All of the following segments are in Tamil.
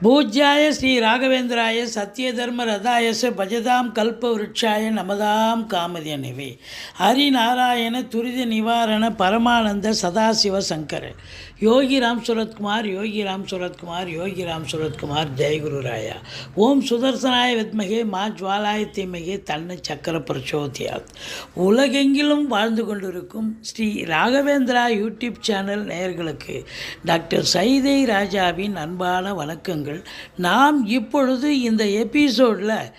பூஜ்யாய ஸ்ரீ ராகவேந்திராய சத்திய தர்ம ரதாயச பஜதாம் கல்ப விருட்சாய நமதாம் காமதேனவே ஹரிநாராயண துரித நிவாரண பரமானந்த சதாசிவ சங்கர யோகி ராம் சுரத்குமார் யோகி ராம் சுரத்குமார் யோகி ராம் சுரத்குமார் ஜெயகுரு ராயா. ஓம் சுதர்சனாய வித்மகே மா ஜுவாலாய தீமகே தன்னை சக்கர பிரச்சோதியாத். உலகெங்கிலும் வாழ்ந்து கொண்டிருக்கும் ஸ்ரீ ராகவேந்திரா யூடியூப் சேனல் நேயர்களுக்கு டாக்டர் சைதை ராஜாவின் அன்பான வணக்கங்கள். நாம் இப்பொழுது இந்த எபிசோடில்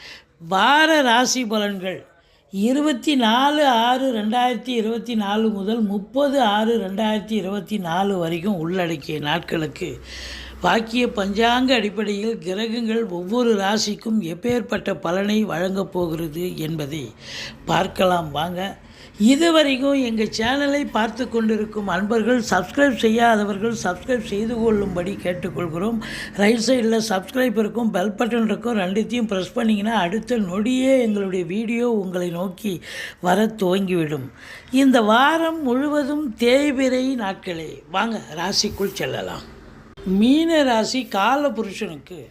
வார ராசி பலன்கள் இருபத்தி நாலு ஆறு ரெண்டாயிரத்தி இருபத்தி நாலு முதல் முப்பது ஆறு ரெண்டாயிரத்தி இருபத்தி நாலு வரைக்கும் உள்ளடக்கிய நாட்களுக்கு வாக்கிய பஞ்சாங்க அடிப்படையில் கிரகங்கள் ஒவ்வொரு ராசிக்கும் எப்பேற்பட்ட பலனை வழங்கப் போகிறது என்பதை பார்க்கலாம் வாங்க. இதுவரைக்கும் எங்கள் சேனலை பார்த்து கொண்டிருக்கும் அன்பர்கள் சப்ஸ்கிரைப் செய்யாதவர்கள் சப்ஸ்கிரைப் செய்து கொள்ளும்படி கேட்டுக்கொள்கிறோம். ரைட் சைடில் சப்ஸ்கிரைப் இருக்கும் பெல் பட்டன் இருக்கும் ரெண்டுத்தையும் ப்ரெஸ் பண்ணிங்கன்னா அடுத்த நொடியே எங்களுடைய வீடியோ உங்களை நோக்கி வர துவங்கிவிடும். இந்த வாரம் முழுவதும் தேய்பிரை நாட்களே. வாங்க ராசிக்குள் செல்லலாம். மீன ராசி கால புருஷனுக்கு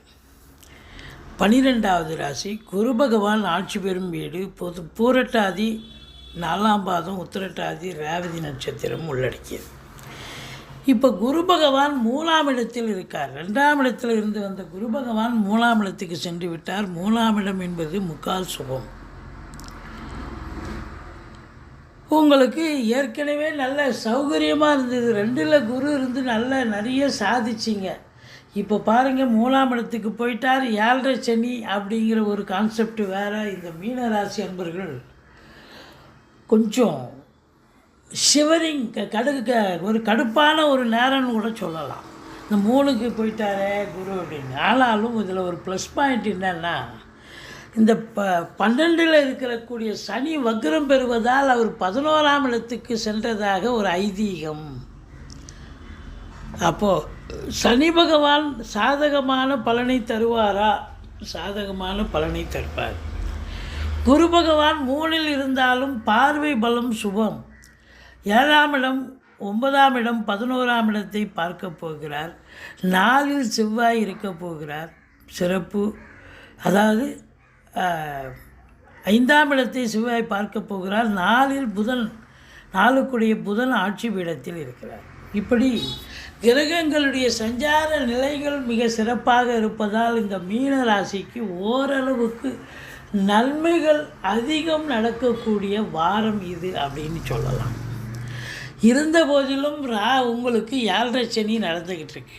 பனிரெண்டாவது ராசி குரு பகவான் ஆட்சி பெறும் வீடு பொது பூரட்டாதி நாலாம் பாதம் உத்திரட்டாதி ரேவதி நட்சத்திரம் உள்ளடக்கியது. இப்போ குரு பகவான் மூணாம் இடத்தில் இருக்கார். ரெண்டாம் இடத்தில் இருந்து வந்த குரு பகவான் மூணாம் இடத்துக்கு சென்று விட்டார். மூணாம் இடம் என்பது முக்கால் சுபம் உங்களுக்கு ஏற்கனவே நல்ல சௌகரியமாக இருந்தது. ரெண்டில் குரு இருந்து நல்ல நிறைய சாதிச்சிங்க. இப்போ பாருங்கள் மூணாம் இடத்துக்கு போயிட்டார் ஏழரை சனி அப்படிங்கிற ஒரு கான்செப்ட் வேறு. இந்த மீனராசி அன்பர்கள் கொஞ்சம் ஷிவரிங் க கடுகு க ஒரு கடுப்பான ஒரு நேரம்னு கூட சொல்லலாம். இந்த மூணுக்கு போயிட்டாரே குரு அப்படின்னு. ஆனாலும் இதில் ஒரு ப்ளஸ் பாயிண்ட் என்னென்னா இந்த ப பன்னெண்டில் இருக்கக்கூடிய சனி வக்ரம் பெறுவதால் அவர் பதினோராம் இடத்துக்கு சென்றதாக ஒரு ஐதீகம். அப்போது சனி பகவான் சாதகமான பலனை தருவாரா? சாதகமான பலனை தருவார். குரு பகவான் மூணில் இருந்தாலும் பார்வை பலம் சுபம். ஏழாம் இடம் ஒன்பதாம் இடம் பதினோராம் இடத்தை பார்க்க போகிறார். நாலில் செவ்வாய் இருக்க போகிறார். சிறப்பு. அதாவது ஐந்தாம் இடத்தை செவ்வாய் பார்க்க போகிறார். நாலில் புதன் நாளுக்குடைய புதன் ஆட்சி பீடத்தில் இருக்கிறார். இப்படி கிரகங்களுடைய சஞ்சார நிலைகள் மிக சிறப்பாக இருப்பதால் இந்த மீன ராசிக்கு ஓரளவுக்கு நன்மைகள் அதிகம் நடக்கக்கூடிய வாரம் இது அப்படின்னு சொல்லலாம். இருந்த போதிலும் ரா உங்களுக்கு ஏழரை சனி நடந்துக்கிட்டு இருக்கு.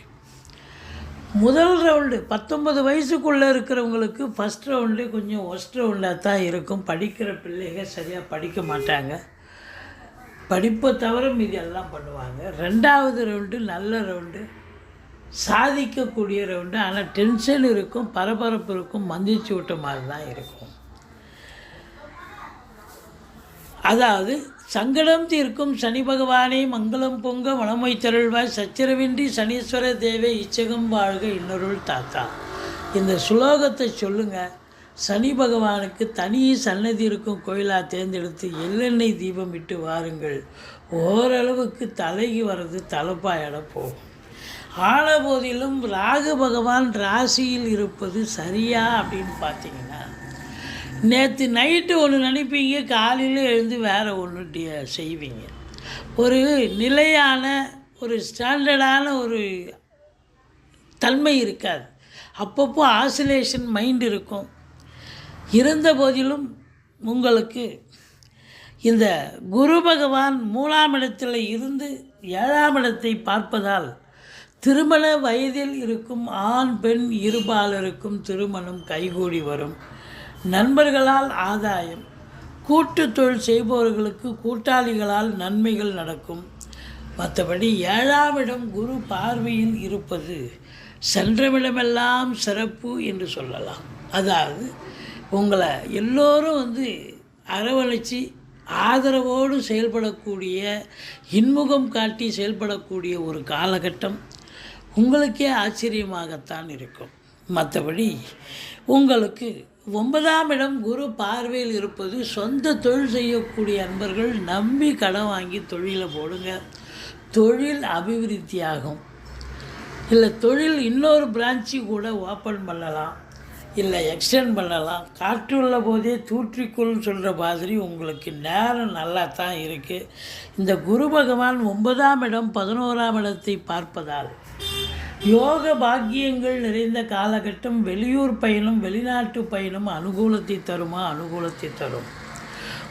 முதல் ரவுண்டு பத்தொன்பது வயசுக்குள்ளே இருக்கிறவங்களுக்கு ஃபஸ்ட் ரவுண்டு கொஞ்சம் ஒஸ்ட் ரவுண்டாக தான் இருக்கும். படிக்கிற பிள்ளைங்க சரியாக படிக்க மாட்டாங்க. படிப்பை தவிர மீதி எல்லாம் பண்ணுவாங்க. ரெண்டாவது ரவுண்டு நல்ல ரவுண்டு சாதிக்கக்கூடிய ரவுண்டு ஆனால் டென்ஷன் இருக்கும் பரபரப்பு இருக்கும் மந்திச்சு விட்ட மாதிரி தான் இருக்கும். அதாவது சங்கடம் தீர்க்கும் சனி பகவானே மங்களம் பொங்க வளமை தருள்வாய் சச்சரவின்றி சனீஸ்வர தேவை இச்சகம் வாழ்க இன்னொருள் தாத்தா. இந்த சுலோகத்தை சொல்லுங்க. சனி பகவானுக்கு தனி சன்னதி இருக்கும் கோயிலாக தேர்ந்தெடுத்து எள்ளெண்ணெய் தீபம் விட்டு வாருங்கள். ஓரளவுக்கு தலைக்கு வர்றது தலைப்பாயிட போகும். ஆன போதிலும் ராகு பகவான் ராசியில் இருப்பது சரியா அப்படின்னு பார்த்தீங்கன்னா நேற்று நைட்டு ஒன்று நினைப்பீங்க காலையில் எழுந்து வேறு ஒன்று செய்வீங்க. ஒரு நிலையான ஒரு ஸ்டாண்டர்டான ஒரு தன்மை இருக்காது. அப்பப்போ ஆசிலேஷன் மைண்ட் இருக்கும். இருந்த போதிலும் உங்களுக்கு இந்த குரு பகவான் மூணாம் இடத்தில் இருந்து ஏழாம் இடத்தை பார்ப்பதால் திருமண வயதில் இருக்கும் ஆண் பெண் இருபாலருக்கும் திருமணம் கைகூடி வரும். நண்பர்களால் ஆதாயம். கூட்டு தொழில் செய்பவர்களுக்கு கூட்டாளிகளால் நன்மைகள் நடக்கும். மற்றபடி ஏழாம் இடம் குரு பார்வையில் இருப்பது சென்றவிடமெல்லாம் சிறப்பு என்று சொல்லலாம். அதாவது உங்களை எல்லோரும் வந்து அரவணைச்சி ஆதரவோடு செயல்படக்கூடிய இன்முகம் காட்டி செயல்படக்கூடிய ஒரு காலகட்டம் உங்களுக்கே ஆச்சரியமாகத்தான் இருக்கும். மற்றபடி உங்களுக்கு ஒன்பதாம் இடம் குரு பார்வையில் இருப்பது சொந்த தொழில் செய்யக்கூடிய அன்பர்கள் நம்பி கடன் வாங்கி தொழிலை போடுங்க. தொழில் அபிவிருத்தியாகும். இல்லை தொழில் இன்னொரு பிரான்ச்சு கூட ஓப்பன் பண்ணலாம். இல்லை எக்ஸ்டெண்ட் பண்ணலாம். காற்றுள்ள போதே தூற்றிக்கொள்னு சொல்கிற மாதிரி உங்களுக்கு நேரம் நல்லா தான் இருக்குது இந்த குரு பகவான் ஒன்பதாம் இடம் பதினோராம் இடத்தை பார்ப்பதால் யோக பாக்கியங்கள் நிறைந்த காலகட்டம் வெளியூர் பயணம் வெளிநாட்டு பயணம் அனுகூலத்தை தருமா? அனுகூலத்தை தரும்.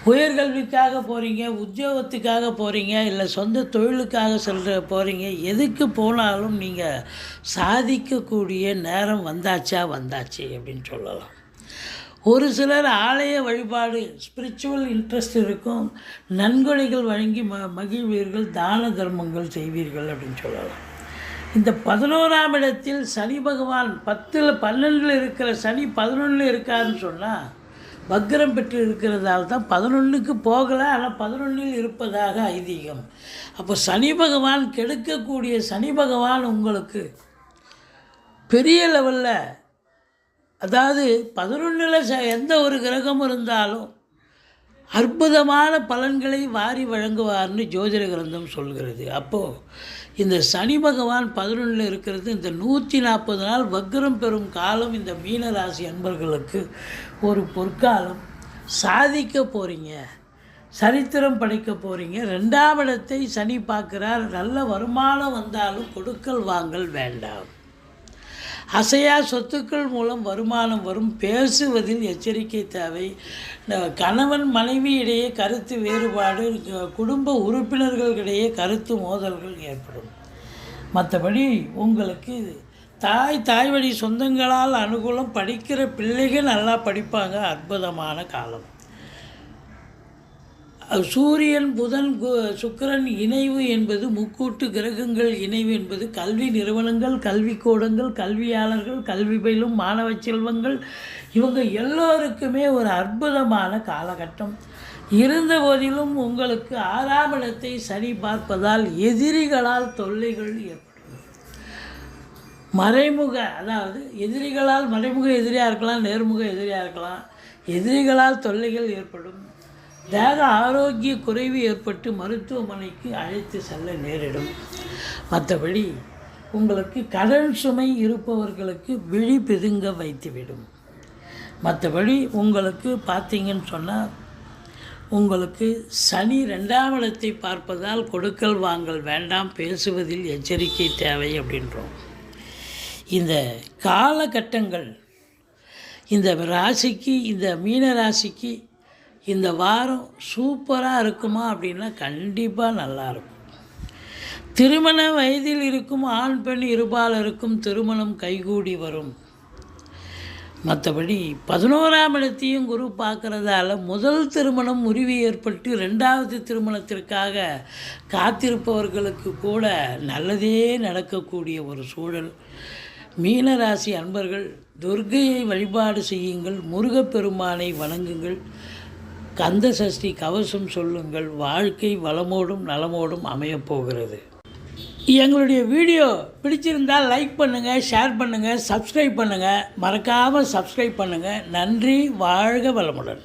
உயர்கல்விக்காக போகிறீங்க உத்தியோகத்துக்காக போகிறீங்க இல்லை சொந்த தொழிலுக்காக செல்ற போகிறீங்க எதுக்கு போனாலும் நீங்கள் சாதிக்கக்கூடிய நேரம் வந்தாச்சா? வந்தாச்சு அப்படின்னு சொல்லலாம். ஒரு சிலர் ஆலய வழிபாடு ஸ்பிரிச்சுவல் இன்ட்ரெஸ்ட் இருக்கும். நன்கொடைகள் வழங்கி ம மகிழ்வீர்கள் தான தர்மங்கள் செய்வீர்கள் அப்படின்னு சொல்லலாம். இந்த பதினோராம் இடத்தில் சனி பகவான் பத்தில் பன்னெண்டில் இருக்கிற சனி பதினொன்றில் இருக்காருன்னு சொன்னால் வக்ரம் பெற்று இருக்கிறதால தான் பதினொன்றுக்கு போகலை ஆனால் பதினொன்றில் இருப்பதாக ஐதீகம். அப்போ சனி பகவான் கெடுக்கக்கூடிய சனி பகவான் உங்களுக்கு பெரிய லெவலில் அதாவது பதினொன்றில் ச எந்த ஒரு கிரகம் இருந்தாலும் அற்புதமான பலன்களை வாரி வழங்குவார்னு ஜோதிட கிரந்தம் சொல்கிறது. அப்போது இந்த சனி பகவான் பதினொன்றில் இருக்கிறது இந்த நூற்றி நாற்பது நாள் வக்ரம் பெறும் காலம் இந்த மீனராசி அன்பர்களுக்கு. ஒரு பொற்காலம். சாதிக்க போகிறீங்க சரித்திரம் படைக்க போகிறீங்க ரெண்டாம் இடத்தை சனி பார்க்குறார். நல்ல வருமானம் வந்தாலும் கொடுக்கல் வாங்கல் வேண்டாம். அசையா சொத்துக்கள் மூலம் வருமானம் வரும். பேசுவதில் எச்சரிக்கை தேவை. கணவன் மனைவி இடையே கருத்து வேறுபாடு குடும்ப உறுப்பினர்களுக்கிடையே கருத்து மோதல்கள் ஏற்படும். மற்றபடி உங்களுக்கு தாய் தாய் வழி சொந்தங்களால் அனுகூலம் படிக்கிற பிள்ளைகள் நல்லா படிப்பாங்க. அற்புதமான காலம். சூரியன் புதன் கு- சுக்கிரன் இணைவு என்பது முக்கூட்டு கிரகங்கள் இணைவு என்பது கல்வி நிறுவனங்கள் கல்விக்கூடங்கள் கல்வியாளர்கள் கல்வி பயிலும் மாணவ செல்வங்கள். இவங்க எல்லோருக்குமே ஒரு அற்புதமான காலகட்டம். இருந்த போதிலும் உங்களுக்கு ஆறாம் இடத்தை சரி பார்ப்பதால் எதிரிகளால் தொல்லைகள் ஏற்படும் மறைமுக அதாவது எதிரிகளால் மறைமுக எதிரியாக இருக்கலாம் நேர்முக எதிரியாக இருக்கலாம். எதிரிகளால் தொல்லைகள் ஏற்படும். தேக ஆரோக்கிய குறைவு ஏற்பட்டு மருத்துவமனைக்கு அழைத்து செல்ல நேரிடும். மற்றபடி உங்களுக்கு கடன் சுமை இருப்பவர்களுக்கு விழி பிதுங்க வைத்துவிடும். மற்றபடி உங்களுக்கு பார்த்தீங்கன்னு சொன்னால் உங்களுக்கு சனி ரெண்டாம் இடத்தை பார்ப்பதால் கொடுக்கல் வாங்கல் வேண்டாம் பேசுவதில் எச்சரிக்கை தேவை அப்படின்றோம். இந்த காலகட்டங்கள் இந்த ராசிக்கு இந்த மீன ராசிக்கு இந்த வாரம் சூப்பராக இருக்குமா அப்படின்னா கண்டிப்பாக நல்லாயிருக்கும் திருமண வயதில் இருக்கும் ஆண் பெண் இருபாலருக்கும் திருமணம் கைகூடி வரும். மற்றபடி பதினோராம் இடத்தையும் குரு பார்க்குறதால முதல் திருமணம் முறிவு ஏற்பட்டு ரெண்டாவது திருமணத்திற்காக காத்திருப்பவர்களுக்கு கூட நல்லதே நடக்கக்கூடிய ஒரு சூழல். மீனராசி அன்பர்கள் துர்க்கையை வழிபாடு செய்யுங்கள் முருகப்பெருமானை வணங்குங்கள். கந்த சஷ்டி கவசம் சொல்லுங்கள் வாழ்க்கை வளமோடும் நலமோடும் அமையப் போகிறது. எங்களுடைய வீடியோ பிடிச்சிருந்தால் லைக் பண்ணுங்கள் ஷேர் பண்ணுங்கள் சப்ஸ்கிரைப் பண்ணுங்கள் மறக்காமல் சப்ஸ்கிரைப் பண்ணுங்கள் நன்றி வாழ்க வளமுடன்.